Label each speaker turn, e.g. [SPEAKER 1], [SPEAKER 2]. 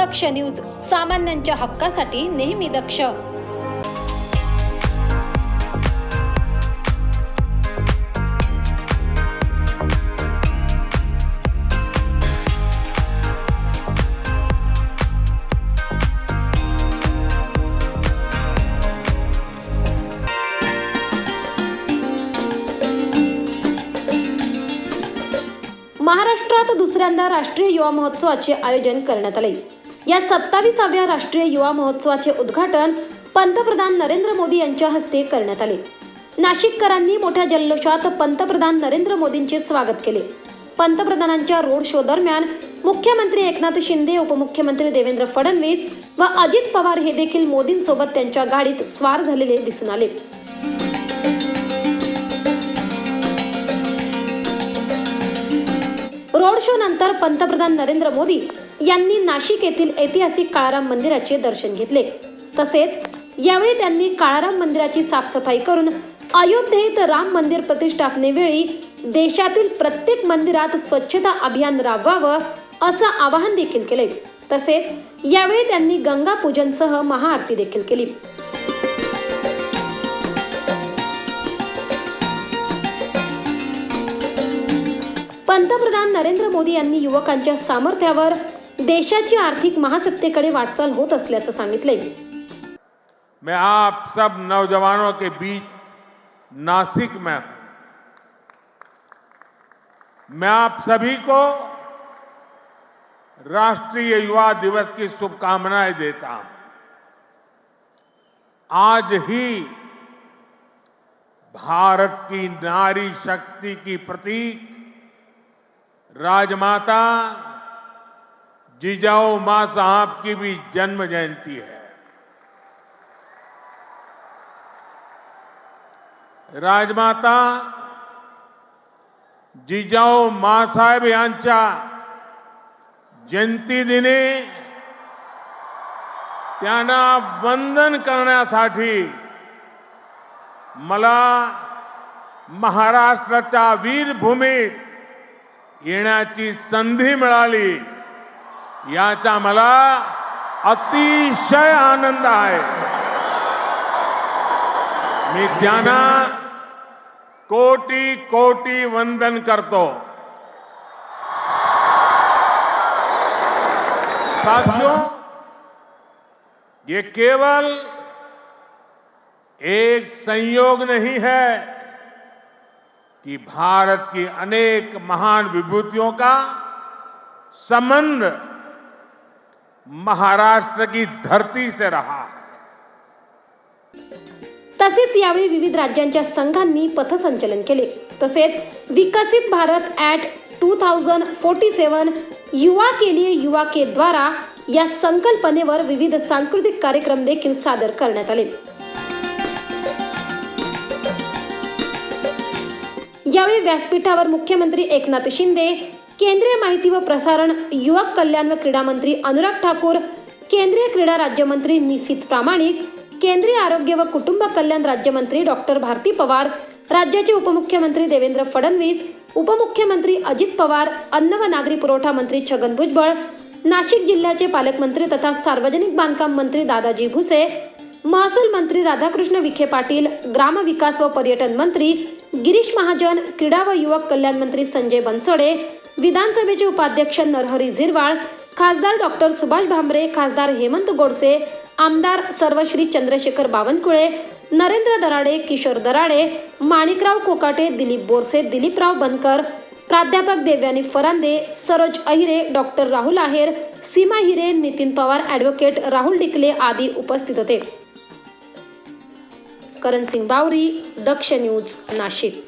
[SPEAKER 1] दक्ष news सामान्यांच्या हक्कासाठी नेहमी दक्ष. महाराष्ट्रात दुसऱ्यांदा राष्ट्रीय युवा महोत्सवाचे आयोजन करण्यात आले. या सत्तावीसाव्या राष्ट्रीय युवा महोत्सवाचे उद्घाटन पंतप्रधान नरेंद्र मोदी यांच्या हस्ते करण्यात आले. नाशिककरांनी मोठ्या जल्लोषात पंतप्रधान नरेंद्र मोदींचे स्वागत केले. पंतप्रधानांच्या रोड शो दरम्यान मुख्यमंत्री एकनाथ शिंदे उपमुख्यमंत्री देवेंद्र फडणवीस व अजित पवार हे देखील मोदींसोबत त्यांच्या गाडीत स्वार झालेले दिसून आले. रोड शो नंतर पंतप्रधान नरेंद्र मोदी यांनी नाशिक येथील ऐतिहासिक काळाराम मंदिराचे दर्शन घेतले. तसेच यावेळी त्यांनी काळाराम मंदिराची साफसफाई करून अयोध्येत राम मंदिर प्रतिष्ठापनेवेळी देशातील प्रत्येक मंदिरात स्वच्छता अभियान राबवावं असं आवाहन देखील केले. तसेच यावेळी त्यांनी गंगा पूजनसह महाआरती देखील केली. पंतप्रधान नरेंद्र मोदी यांनी युवकांच्या सामर्थ्यावर देशाची आर्थिक महासत्तेकडे वाटचाल होत असल्याचं सांगितले
[SPEAKER 2] मैं आप सब नौजवानों के बीच नासिक में मैं आप सभी को राष्ट्रीय युवा दिवस की शुभकामनाएँ देता हूँ। आज ही भारत की नारी शक्ति की प्रतीक राजमाता जिजाऊ माँ साहब की भी जन्म जयंती है। राजमाता जिजाऊ मासाहेब यांच्या जयंती दिनी त्यांना वंदन करण्यासाठी मला महाराष्ट्राच्या वीरभूमीत येण्याची संधी मिळाली. याचा मला अतिशय आनंद आहे. मी त्यांना कोटी कोटी वंदन करतो. साथियों, ये केवल एक संयोग नहीं है कि भारत की अनेक महान विभूतियों का संबंध महाराष्ट्र की धरती से रहा। है
[SPEAKER 1] तसेच यावेळी विविध राज्यांच्या संघांनी पथसंचलन केले. तसेच विकसित Bharat at two thousand forty seven युवा के लिए युवा के द्वारा या संकल्पनेवर विविध सांस्कृतिक कार्यक्रम देखील सादर करण्यात आले. यावेळी व्यासपीठावर मुख्यमंत्री एकनाथ शिंदे केंद्रीय माहिती व प्रसारण युवक कल्याण व क्रीडा मंत्री अनुराग ठाकूर केंद्रीय क्रीडा राज्यमंत्री निसित प्रामाणिक केंद्रीय आरोग्य व कुटुंब कल्याण राज्यमंत्री डॉक्टर भारती पवार राज्याचे उपमुख्यमंत्री देवेंद्र फडणवीस उपमुख्यमंत्री अजित पवार अन्न व नागरी पुरवठा मंत्री छगन भुजबळ नाशिक जिल्ह्याचे पालकमंत्री तथा सार्वजनिक बांधकाम मंत्री दादाजी भुसे महसूल मंत्री राधाकृष्ण विखे पाटील ग्रामविकास व पर्यटन मंत्री गिरीश महाजन क्रीडा व युवक कल्याण मंत्री संजय बनसोडे विधानसभेचे उपाध्यक्ष नरहरी झिरवाळ खासदार डॉक्टर सुभाष भामरे खासदार हेमंत गोडसे आमदार सर्वश्री चंद्रशेखर बावनकुळे नरेंद्र दराडे किशोर दराडे माणिकराव कोकाटे दिलीप बोरसे दिलीपराव बनकर प्राध्यापक देवयानी फरांदे सरोज अहिरे डॉक्टर राहुल आहेर सीमा हिरे नितीन पवार ॲडव्होकेट राहुल डिकले आदी उपस्थित होते. करण सिंग बावरी दक्ष न्यूज नाशिक.